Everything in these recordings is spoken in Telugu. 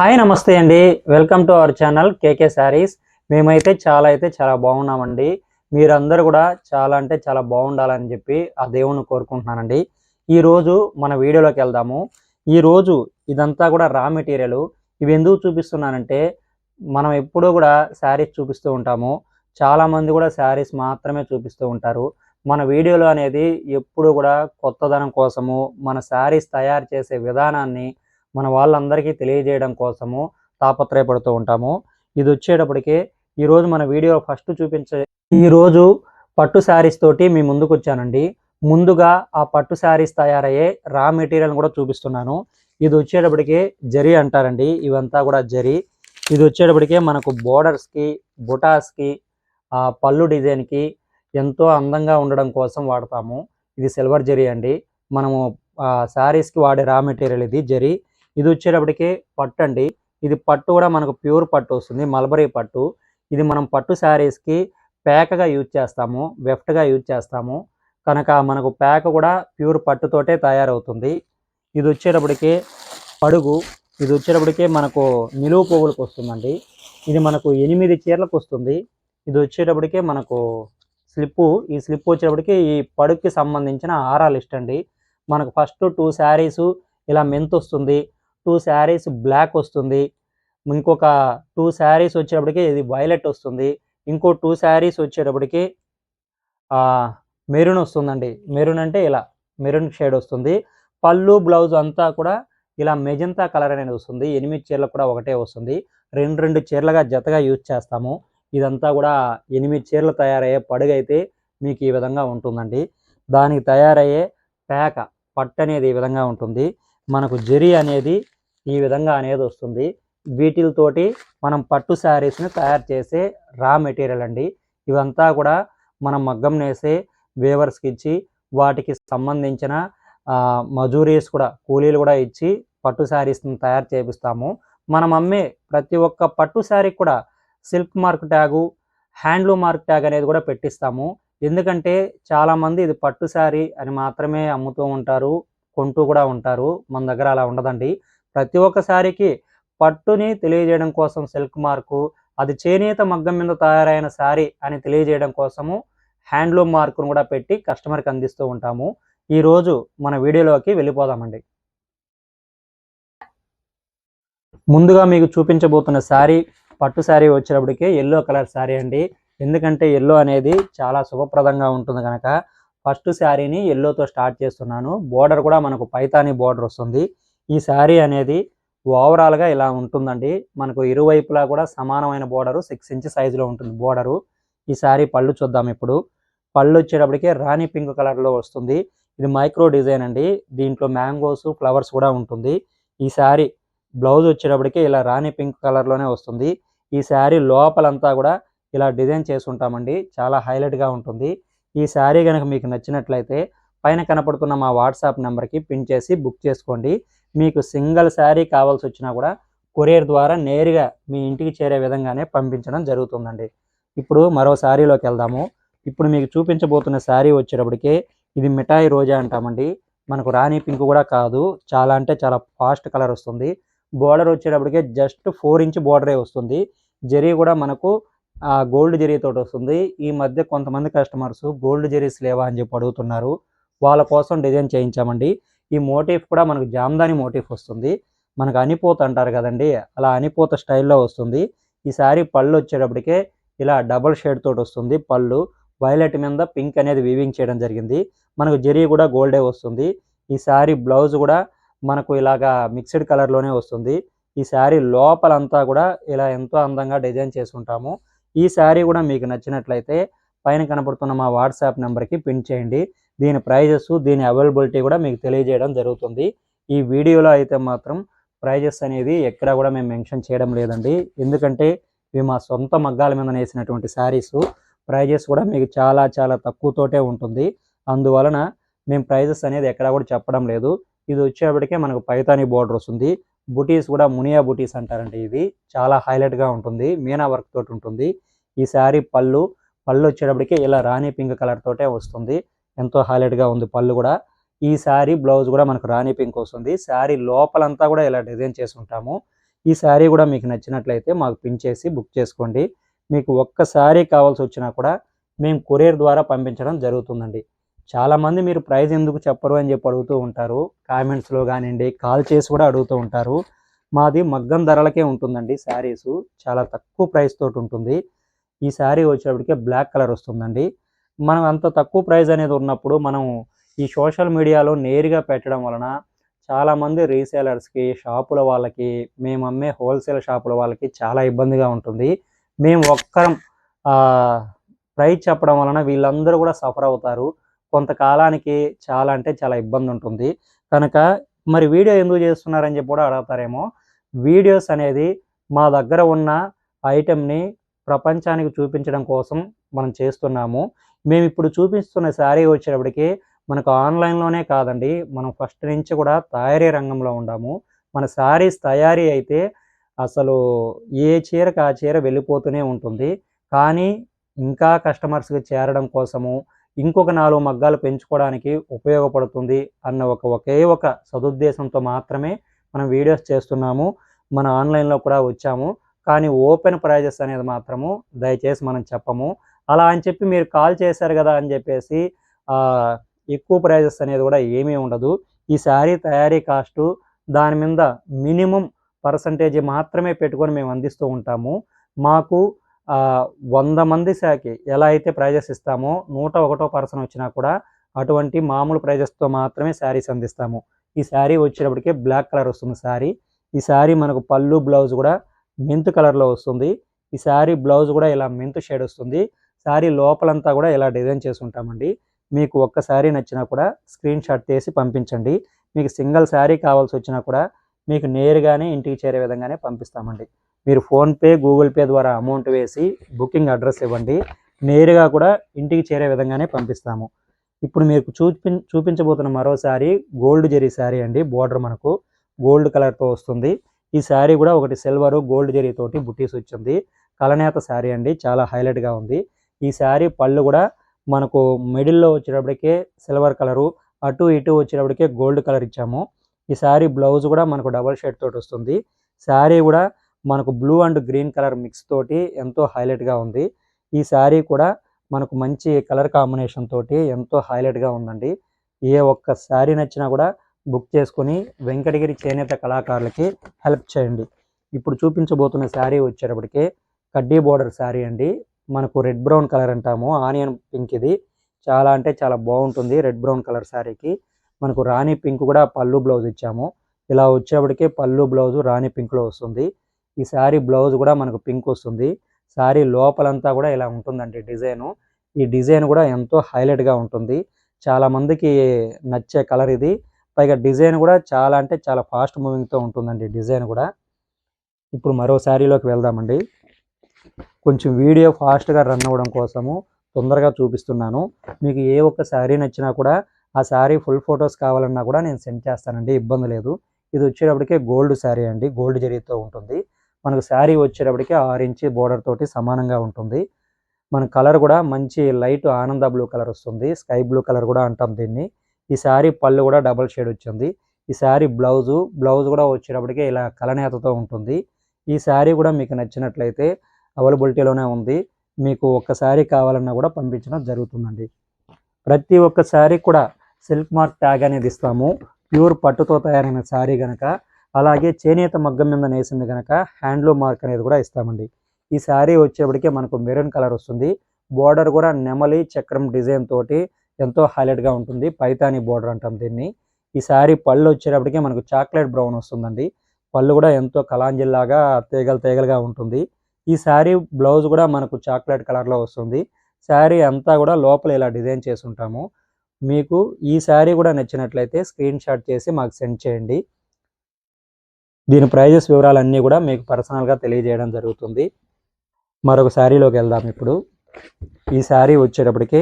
హాయ్ నమస్తే అండి. Welcome to our channel KK saris. మేమైతే చాలా అయితే చాలా బాగున్నామండి. మీరందరూ కూడా చాలా అంటే చాలా బాగుండాలని చెప్పి ఆ దేవుణ్ణి కోరుకుంటున్నానండి. ఈరోజు మన వీడియోలోకి వెళ్దాము. ఈరోజు ఇదంతా కూడా రా మెటీరియల్. ఇవి ఎందుకు చూపిస్తున్నానంటే మనం ఎప్పుడూ కూడా శారీస్ చూపిస్తూ ఉంటాము. చాలామంది కూడా శారీస్ మాత్రమే చూపిస్తూ ఉంటారు. మన వీడియోలో అనేది ఎప్పుడు కూడా కొత్తదనం కోసము మన శారీస్ తయారు చేసే విధానాన్ని మన వాళ్ళందరికీ తెలియజేయడం కోసము తాపత్రయపడుతూ ఉంటాము. ఇది వచ్చేటప్పటికి ఈరోజు మన వీడియో ఫస్ట్ చూపించే ఈరోజు పట్టు శారీస్ తోటి మీ ముందుకు వచ్చానండి. ముందుగా ఆ పట్టు శారీస్ తయారయ్యే రా మెటీరియల్ కూడా చూపిస్తున్నాను. ఇది వచ్చేటప్పటికే జరీ అంటారండి. ఇవంతా కూడా జరీ. ఇది వచ్చేటప్పటికే మనకు బోర్డర్స్కి బుటాస్కి ఆ పళ్ళు డిజైన్కి ఎంతో అందంగా ఉండడం కోసం వాడతాము. ఇది సిల్వర్ జరీ అండి. మనము శారీస్కి వాడే రా మెటీరియల్ ఇది జరీ. ఇది వచ్చేటప్పటికి పట్టు అండి. ఇది పట్టు కూడా మనకు ప్యూర్ పట్టు వస్తుంది మల్బరీ పట్టు. ఇది మనం పట్టు శారీస్కి ప్యాక్గా యూజ్ చేస్తాము వెఫ్ట్గా యూజ్ చేస్తాము. కనుక మనకు ప్యాక్ కూడా ప్యూర్ పట్టుతోటే తయారవుతుంది. ఇది వచ్చేటప్పటికి పడుగు ఇది వచ్చేటప్పటికి మనకు నిలువు పువ్వులకు వస్తుందండి. ఇది మనకు ఎనిమిది చీరలకు వస్తుంది. ఇది వచ్చేటప్పటికే మనకు స్లిప్పు ఈ స్లిప్ వచ్చేటప్పటికి ఈ పడుగుకి సంబంధించిన ఆరా లిస్ట్ అండి. మనకు ఫస్ట్ టూ శారీస్ ఇలా మెంత్ వస్తుంది. టూ శారీస్ బ్లాక్ వస్తుంది. ఇంకొక టూ శారీస్ వచ్చేటప్పటికి ఇది వైలెట్ వస్తుంది. ఇంకో టూ శారీస్ వచ్చేటప్పటికి మెరూన్ వస్తుందండి. మెరూన్ అంటే ఇలా మెరూన్ షేడ్ వస్తుంది. పళ్ళు బ్లౌజ్ అంతా కూడా ఇలా మెజంతా కలర్ అనేది వస్తుంది. ఎనిమిది చీరలు కూడా ఒకటే వస్తుంది. రెండు రెండు చీరలుగా జతగా యూజ్ చేస్తాము. ఇదంతా కూడా ఎనిమిది చీరలు తయారయ్యే పడుగైతే మీకు ఈ విధంగా ఉంటుందండి. దానికి తయారయ్యే పేక పట్టు అనేది ఈ విధంగా ఉంటుంది. మనకు జరి అనేది ఈ విధంగా అనేది వస్తుంది. వీటితోటి మనం పట్టు శారీస్ని తయారు చేసే రా మెటీరియల్ అండి. ఇవంతా కూడా మనం మగ్గం నేసే వేవర్స్కి ఇచ్చి వాటికి సంబంధించిన మజూరీస్ కూడా కూలీలు కూడా ఇచ్చి పట్టు శారీస్ని తయారు చేపిస్తాము. మనం అమ్మే ప్రతి ఒక్క పట్టు శారీ కూడా silk mark tag handloom mark tag అనేది కూడా పెట్టిస్తాము. ఎందుకంటే చాలామంది ఇది పట్టు శారీ అని మాత్రమే అమ్ముతూ ఉంటారు కొంటూ కూడా ఉంటారు. మన దగ్గర అలా ఉండదండి. ప్రతి ఒక్కసారికి పట్టుని తెలియజేయడం కోసం సిల్క్ మార్కు అది చేనేత మగ్గం మీద తయారైన శారీ అని తెలియజేయడం కోసము హ్యాండ్లూమ్ మార్కును కూడా పెట్టి కస్టమర్కి అందిస్తూ ఉంటాము. ఈరోజు మన వీడియోలోకి వెళ్ళిపోదామండి. ముందుగా మీకు చూపించబోతున్న శారీ పట్టు శారీ వచ్చేటప్పటికి ఎల్లో కలర్ శారీ అండి. ఎందుకంటే ఎల్లో అనేది చాలా శుభప్రదంగా ఉంటుంది కనుక ఫస్ట్ శారీని ఎల్లోతో స్టార్ట్ చేస్తున్నాను. బోర్డర్ కూడా మనకు పైతాని బోర్డర్ వస్తుంది. ఈ శారీ అనేది ఓవరాల్గా ఇలా ఉంటుందండి. మనకు ఇరువైపులా కూడా సమానమైన బోర్డరు సిక్స్ ఇంచ్ సైజులో ఉంటుంది బోర్డరు ఈ శారీ పళ్ళు చూద్దాం ఇప్పుడు. పళ్ళు వచ్చేటప్పటికే రాణి పింక్ కలర్లో వస్తుంది. ఇది మైక్రో డిజైన్ అండి. దీంట్లో మ్యాంగోస్ ఫ్లవర్స్ కూడా ఉంటుంది. ఈ శారీ బ్లౌజ్ వచ్చేటప్పటికి ఇలా రాణి పింక్ కలర్లోనే వస్తుంది. ఈ శారీ లోపలంతా కూడా ఇలా డిజైన్ చేసుకుంటామండి చాలా హైలైట్గా ఉంటుంది. ఈ శారీ కనుక మీకు నచ్చినట్లయితే పైన కనపడుతున్న మా వాట్సాప్ నెంబర్కి పిన్ చేసి బుక్ చేసుకోండి. మీకు సింగిల్ శారీ కావాల్సి వచ్చినా కూడా కొరియర్ ద్వారా నేరుగా మీ ఇంటికి చేరే విధంగానే పంపించడం జరుగుతుందండి. ఇప్పుడు మరో శారీలోకి వెళ్దాము. ఇప్పుడు మీకు చూపించబోతున్న శారీ వచ్చేటప్పటికే ఇది మిఠాయి రోజా అంటామండి. మనకు రాణి పింక్ కూడా కాదు. చాలా అంటే చాలా ఫాస్ట్ కలర్ వస్తుంది. బోర్డర్ వచ్చేటప్పటికే జస్ట్ ఫోర్ ఇంచ్ బోర్డరే వస్తుంది. జరీ కూడా మనకు గోల్డ్ జరీతో వస్తుంది. ఈ మధ్య కొంతమంది కస్టమర్స్ గోల్డ్ జరీస్ లేవా అని చెప్పి అడుగుతున్నారు. వాళ్ళ కోసం డిజైన్ చేయించామండి. ఈ మోటిఫ్ కూడా మనకు జామ్దాని మోటిఫ్ వస్తుంది. మనకు అనిపోత అంటారు కదండి అలా అనిపోత స్టైల్లో వస్తుంది. ఈ శారీ పళ్ళు వచ్చేటప్పటికే ఇలా డబల్ షేడ్ తోటి వస్తుంది. పళ్ళు వైలెట్ మీద పింక్ అనేది వీవింగ్ చేయడం జరిగింది. మనకు జరీ కూడా గోల్డే వస్తుంది. ఈ శారీ బ్లౌజ్ కూడా మనకు ఇలాగా మిక్స్డ్ కలర్లోనే వస్తుంది. ఈ శారీ లోపలంతా కూడా ఇలా ఎంతో అందంగా డిజైన్ చేసుకుంటాము. ఈ శారీ కూడా మీకు నచ్చినట్లయితే పైన కనపడుతున్న మా వాట్సాప్ నెంబర్కి పిన్ చేయండి. దీని ప్రైజెస్ దీని అవైలబిలిటీ కూడా మీకు తెలియజేయడం జరుగుతుంది. ఈ వీడియోలో అయితే మాత్రం ప్రైజెస్ అనేది ఎక్కడా కూడా మేము మెన్షన్ చేయడం లేదండి. ఎందుకంటే ఇవి మా సొంత మగ్గాల మీద నేసినటువంటి శారీస్. ప్రైజెస్ కూడా మీకు చాలా చాలా తక్కువతోటే ఉంటుంది. అందువలన మేము ప్రైజెస్ అనేది ఎక్కడ కూడా చెప్పడం లేదు. ఇది వచ్చేప్పటికే మనకు పైతాని బోర్డర్ వస్తుంది. బుటీస్ కూడా మునియా బుటీస్ అంటారండి ఇది చాలా హైలైట్గా ఉంటుంది. మీనా వర్క్ తోటి ఉంటుంది. ఈ శారీ పళ్ళు పళ్ళు వచ్చేటప్పటికి ఇలా రాణి పింక్ కలర్ తోటే వస్తుంది. ఎంతో హైలైట్గా ఉంది పళ్ళు కూడా. ఈ శారీ బ్లౌజ్ కూడా మనకు రాణి పింక్ వస్తుంది. శారీ లోపలంతా కూడా ఇలా డిజైన్ చేసి ఉంటాము ఈ శారీ కూడా మీకు నచ్చినట్లయితే మాకు పిన్ చేసి బుక్ చేసుకోండి. మీకు ఒక్క శారీ కావాల్సి వచ్చినా కూడా మేము కొరియర్ ద్వారా పంపించడం జరుగుతుందండి. చాలామంది మీరు ప్రైజ్ ఎందుకు చెప్పరు అని చెప్పి అడుగుతూ ఉంటారు. కామెంట్స్లో కానివ్వండి కాల్ చేసి కూడా అడుగుతూ ఉంటారు. మాది మగ్గం ధరలకే ఉంటుందండి శారీస్. చాలా తక్కువ ప్రైస్ తోటి ఉంటుంది. ఈ శారీ వచ్చేటప్పటికే బ్లాక్ కలర్ వస్తుందండి. మనం అంత తక్కువ ప్రైస్ అనేది ఉన్నప్పుడు మనం ఈ సోషల్ మీడియాలో నేరుగా పెట్టడం వలన చాలామంది రీసేలర్స్కి షాపుల వాళ్ళకి మేము అమ్మే హోల్సేల్ షాపుల వాళ్ళకి చాలా ఇబ్బందిగా ఉంటుంది. మేము ఒక్కరం ప్రైస్ చెప్పడం వలన వీళ్ళందరూ కూడా సఫర్ అవుతారు. కొంతకాలానికి చాలా అంటే చాలా ఇబ్బంది ఉంటుంది. కనుక మరి వీడియో ఎందుకు చేస్తున్నారని చెప్పి కూడా అడుగుతారేమో. వీడియోస్ అనేది మా దగ్గర ఉన్న ఐటెంని ప్రపంచానికి చూపించడం కోసం మనం చేస్తున్నాము. మేము ఇప్పుడు చూపిస్తున్న శారీ వచ్చేటప్పటికి మనకు ఆన్లైన్లోనే కాదండి. మనం ఫస్ట్ నుంచి కూడా తయారీ రంగంలో ఉన్నాము మన శారీస్ తయారీ అయితే అసలు ఏ చీరకు ఆ చీర వెళ్ళిపోతూనే ఉంటుంది. కానీ ఇంకా కస్టమర్స్కి చేరడం కోసము ఇంకొక నాలుగు మగ్గాలు పెంచుకోవడానికి ఉపయోగపడుతుంది అన్న ఒక ఒకే ఒక సదుద్దేశంతో మాత్రమే మనం వీడియోస్ చేస్తున్నాము. మన ఆన్లైన్లో కూడా వచ్చాము. కానీ ఓపెన్ ప్రైజెస్ అనేది మాత్రము దయచేసి మనం చెప్పము. అలా అని చెప్పి మీరు కాల్ చేశారు కదా అని చెప్పేసి ఎక్కువ ప్రైజెస్ అనేది కూడా ఏమీ ఉండదు. ఈ శారీ తయారీ కాస్టు దాని మీద మినిమం పర్సంటేజ్ మాత్రమే పెట్టుకొని మేము అందిస్తూ ఉంటాము. మాకు వంద మంది శాఖకి ఎలా అయితే ప్రైజెస్ ఇస్తామో నూట ఒకటో పర్సన్ వచ్చినా కూడా అటువంటి మామూలు ప్రైజెస్తో మాత్రమే శారీస్ అందిస్తాము. ఈ శారీ వచ్చేటప్పటికే బ్లాక్ కలర్ వస్తుంది శారీ. ఈ శారీ మనకు పళ్ళు బ్లౌజ్ కూడా మెంతు కలర్లో వస్తుంది. ఈ శారీ బ్లౌజ్ కూడా ఇలా మెంతు షేడ్ వస్తుంది. శారీ లోపలంతా కూడా ఇలా డిజైన్ చేసి ఉంటామండి మీకు ఒక్క శారీ నచ్చినా కూడా స్క్రీన్ షాట్ తీసి పంపించండి. మీకు సింగిల్ శారీ కావాల్సి వచ్చినా కూడా మీకు నేరుగానే ఇంటికి చేరే విధంగానే పంపిస్తామండి. మీరు ఫోన్పే గూగుల్ పే ద్వారా అమౌంట్ వేసి బుకింగ్ అడ్రస్ ఇవ్వండి. నేరుగా కూడా ఇంటికి చేరే విధంగానే పంపిస్తాము. ఇప్పుడు మీకు చూపి చూపించబోతున్న మరో శారీ గోల్డ్ జరీ శారీ అండి. బోర్డర్ మనకు గోల్డ్ కలర్తో వస్తుంది. ఈ శారీ కూడా ఒకటి సిల్వర్ గోల్డ్ జెరీ తోటి బుట్టీస్ వచ్చింది. కలనేత శారీ అండి. చాలా హైలైట్గా ఉంది. ఈ శారీ పళ్ళు కూడా మనకు మిడిల్లో వచ్చేటప్పటికే సిల్వర్ కలరు అటు ఇటు వచ్చేటప్పటికే గోల్డ్ కలర్ ఇచ్చాము. ఈ శారీ బ్లౌజ్ కూడా మనకు డబల్ షేడ్ తోటి వస్తుంది. శారీ కూడా మనకు blue and green colour mix తోటి ఎంతో హైలైట్గా ఉంది. ఈ శారీ కూడా మనకు మంచి కలర్ కాంబినేషన్ తోటి ఎంతో హైలైట్గా ఉందండి. ఏ ఒక్క శారీ నచ్చినా కూడా బుక్ చేసుకుని వెంకటగిరి చేనేత కళాకారులకి హెల్ప్ చేయండి. ఇప్పుడు చూపించబోతున్న శారీ వచ్చేటప్పటికి కడ్డీ బోర్డర్ శారీ అండి. మనకు రెడ్ బ్రౌన్ కలర్ అంటాము. ఆనియన్ పింక్ ఇది. చాలా అంటే చాలా బాగుంటుంది రెడ్ బ్రౌన్ కలర్ శారీకి. మనకు రాణి పింక్ కూడా పళ్ళు బ్లౌజ్ ఇచ్చాము. ఇలా వచ్చేప్పటికే పళ్ళు బ్లౌజ్ రాణి పింక్లో వస్తుంది. ఈ శారీ బ్లౌజ్ కూడా మనకు పింక్ వస్తుంది. శారీ లోపలంతా కూడా ఇలా ఉంటుందండి డిజైను. ఈ డిజైన్ కూడా ఎంతో హైలైట్గా ఉంటుంది. చాలామందికి నచ్చే కలర్ ఇది. పైగా డిజైన్ కూడా చాలా అంటే చాలా ఫాస్ట్ మూవింగ్తో ఉంటుందండి డిజైన్ కూడా. ఇప్పుడు మరో శారీలోకి వెళ్దామండి. కొంచెం వీడియో ఫాస్ట్గా రన్ అవ్వడం కోసము తొందరగా చూపిస్తున్నాను. మీకు ఏ ఒక్క శారీ నచ్చినా కూడా ఆ శారీ ఫుల్ ఫొటోస్ కావాలన్నా కూడా నేను సెండ్ చేస్తానండి ఇబ్బంది లేదు. ఇది వచ్చేటప్పటికే గోల్డ్ శారీ అండి గోల్డ్ జరీతో ఉంటుంది. మనకు శారీ వచ్చేటప్పటికి ఆరు బోర్డర్ తోటి సమానంగా ఉంటుంది. మన కలర్ కూడా మంచి లైట్ ఆనంద బ్లూ కలర్ వస్తుంది. స్కై బ్లూ కలర్ కూడా అంటాం దీన్ని. ఈ శారీ పళ్ళు కూడా డబల్ షేడ్ వచ్చింది. ఈ శారీ బ్లౌజు బ్లౌజ్ కూడా వచ్చేటప్పటికే ఇలా కలనేతతో ఉంటుంది. ఈ శారీ కూడా మీకు నచ్చినట్లయితే అవైలబిలిటీలోనే ఉంది. మీకు ఒక్క శారీ కావాలన్నా కూడా పంపించడం జరుగుతుందండి. ప్రతి ఒక్క శారీ కూడా సిల్క్ మార్క్ ట్యాగ్ అనేది ఇస్తాము. ప్యూర్ పట్టుతో తయారైన శారీ కనుక అలాగే చేనేత మగ్గం మీద నేసింది కనుక హ్యాండ్లూమ్ మార్క్ అనేది కూడా ఇస్తామండి. ఈ శారీ వచ్చేప్పటికే మనకు మెరూన్ కలర్ వస్తుంది. బోర్డర్ కూడా నెమలి చక్రం డిజైన్ తోటి ఎంతో హైలైట్గా ఉంటుంది. పైతాని బోర్డర్ అంటాం దీన్ని. ఈ శారీ పళ్ళు వచ్చేటప్పటికే మనకు చాక్లెట్ బ్రౌన్ వస్తుందండి. పళ్ళు కూడా ఎంతో కలాంజిల్లాగా తీగలు తీగలుగా ఉంటుంది. ఈ శారీ బ్లౌజ్ కూడా మనకు చాక్లెట్ కలర్లో వస్తుంది. శారీ అంతా కూడా లోపల ఇలా డిజైన్ చేసి ఉంటాము మీకు ఈ శారీ కూడా నచ్చినట్లయితే స్క్రీన్ షాట్ చేసి మాకు సెండ్ చేయండి. దీని ప్రైజెస్ వివరాలన్నీ కూడా మీకు పర్సనల్గా తెలియజేయడం జరుగుతుంది. మరొక శారీలోకి వెళ్దాం ఇప్పుడు. ఈ శారీ వచ్చేటప్పటికి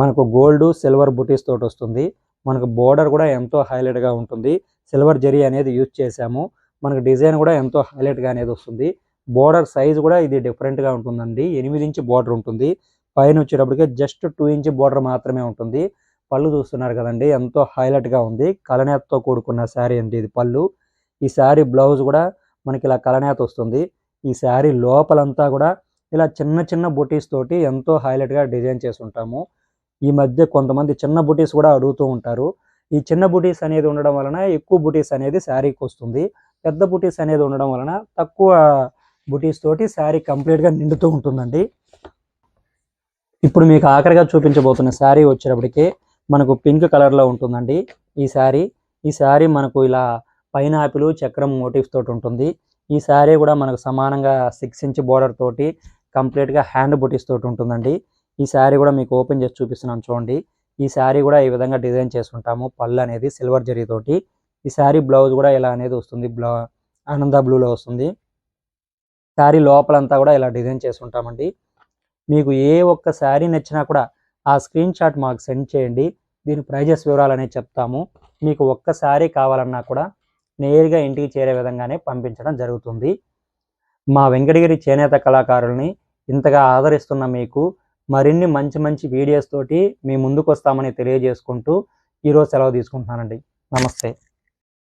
మనకు గోల్డ్ సిల్వర్ బుటీస్ తోటి వస్తుంది. మనకు బోర్డర్ కూడా ఎంతో హైలైట్గా ఉంటుంది. సిల్వర్ జరీ అనేది యూజ్ చేసాము మనకు డిజైన్ కూడా ఎంతో హైలైట్గా అనేది వస్తుంది. బోర్డర్ సైజ్ కూడా ఇది డిఫరెంట్గా ఉంటుందండి. ఎనిమిది ఇంచ్ బోర్డర్ ఉంటుంది. పైన వచ్చేటప్పటికి జస్ట్ టూ ఇంచ్ బోర్డర్ మాత్రమే ఉంటుంది. పళ్ళు చూస్తున్నారు కదండి ఎంతో హైలైట్గా ఉంది. కలనేతతో కూడుకున్న శారీ అండి ఇది పళ్ళు. ఈ శారీ బ్లౌజ్ కూడా మనకి ఇలా కలనేత వస్తుంది. ఈ శారీ లోపలంతా కూడా ఇలా చిన్న చిన్న బుటీస్ తోటి ఎంతో హైలైట్గా డిజైన్ చేసి ఉంటాము. ఈ మధ్య కొంతమంది చిన్న బుటీస్ కూడా అడుగుతూ ఉంటారు. ఈ చిన్న బుటీస్ అనేది ఉండడం వలన ఎక్కువ బుటీస్ అనేది శారీకి వస్తుంది. పెద్ద బుటీస్ అనేది ఉండడం వలన తక్కువ బుటీస్ తోటి శారీ కంప్లీట్గా నిండుతూ ఉంటుందండి. ఇప్పుడు మీకు ఆఖరిగా చూపించబోతున్న శారీ వచ్చేటప్పటికి మనకు పింక్ కలర్లో ఉంటుందండి ఈ శారీ. ఈ శారీ మనకు ఇలా పైనాపిల్ చక్రం మోటివ్స్ తోటి ఉంటుంది. ఈ శారీ కూడా మనకు సమానంగా సిక్స్ ఇంచ్ బోర్డర్ తోటి కంప్లీట్గా హ్యాండ్ బుటీస్ తోటి ఉంటుందండి. ఈ శారీ కూడా మీకు ఓపెన్ చేసి చూపిస్తున్నాను చూడండి. ఈ శారీ కూడా ఈ విధంగా డిజైన్ చేసుకుంటాము. పళ్ళు అనేది సిల్వర్ జరీ తోటి. ఈ శారీ బ్లౌజ్ కూడా ఇలా అనేది వస్తుంది. బ్లౌ ఆనంద బ్లూలో వస్తుంది. శారీ లోపలంతా కూడా ఇలా డిజైన్ చేసుకుంటామండి. మీకు ఏ ఒక్క శారీ నచ్చినా కూడా ఆ స్క్రీన్ షాట్ మాకు సెండ్ చేయండి. దీని ప్రైజెస్ వివరాలు అనేది చెప్తాము. మీకు ఒక్క శారీ కావాలన్నా కూడా నేరుగా ఇంటికి చేరే విధంగానే పంపించడం జరుగుతుంది. మా వెంకటగిరి చేనేత కళాకారుల్ని ఇంతగా ఆదరిస్తున్న మీకు మరిన్ని మంచి మంచి వీడియోస్ తోటి మీ ముందుకు వస్తామని తెలియజేసుకుంటూ ఈరోజు సెలవు తీసుకుంటున్నానండి. నమస్తే.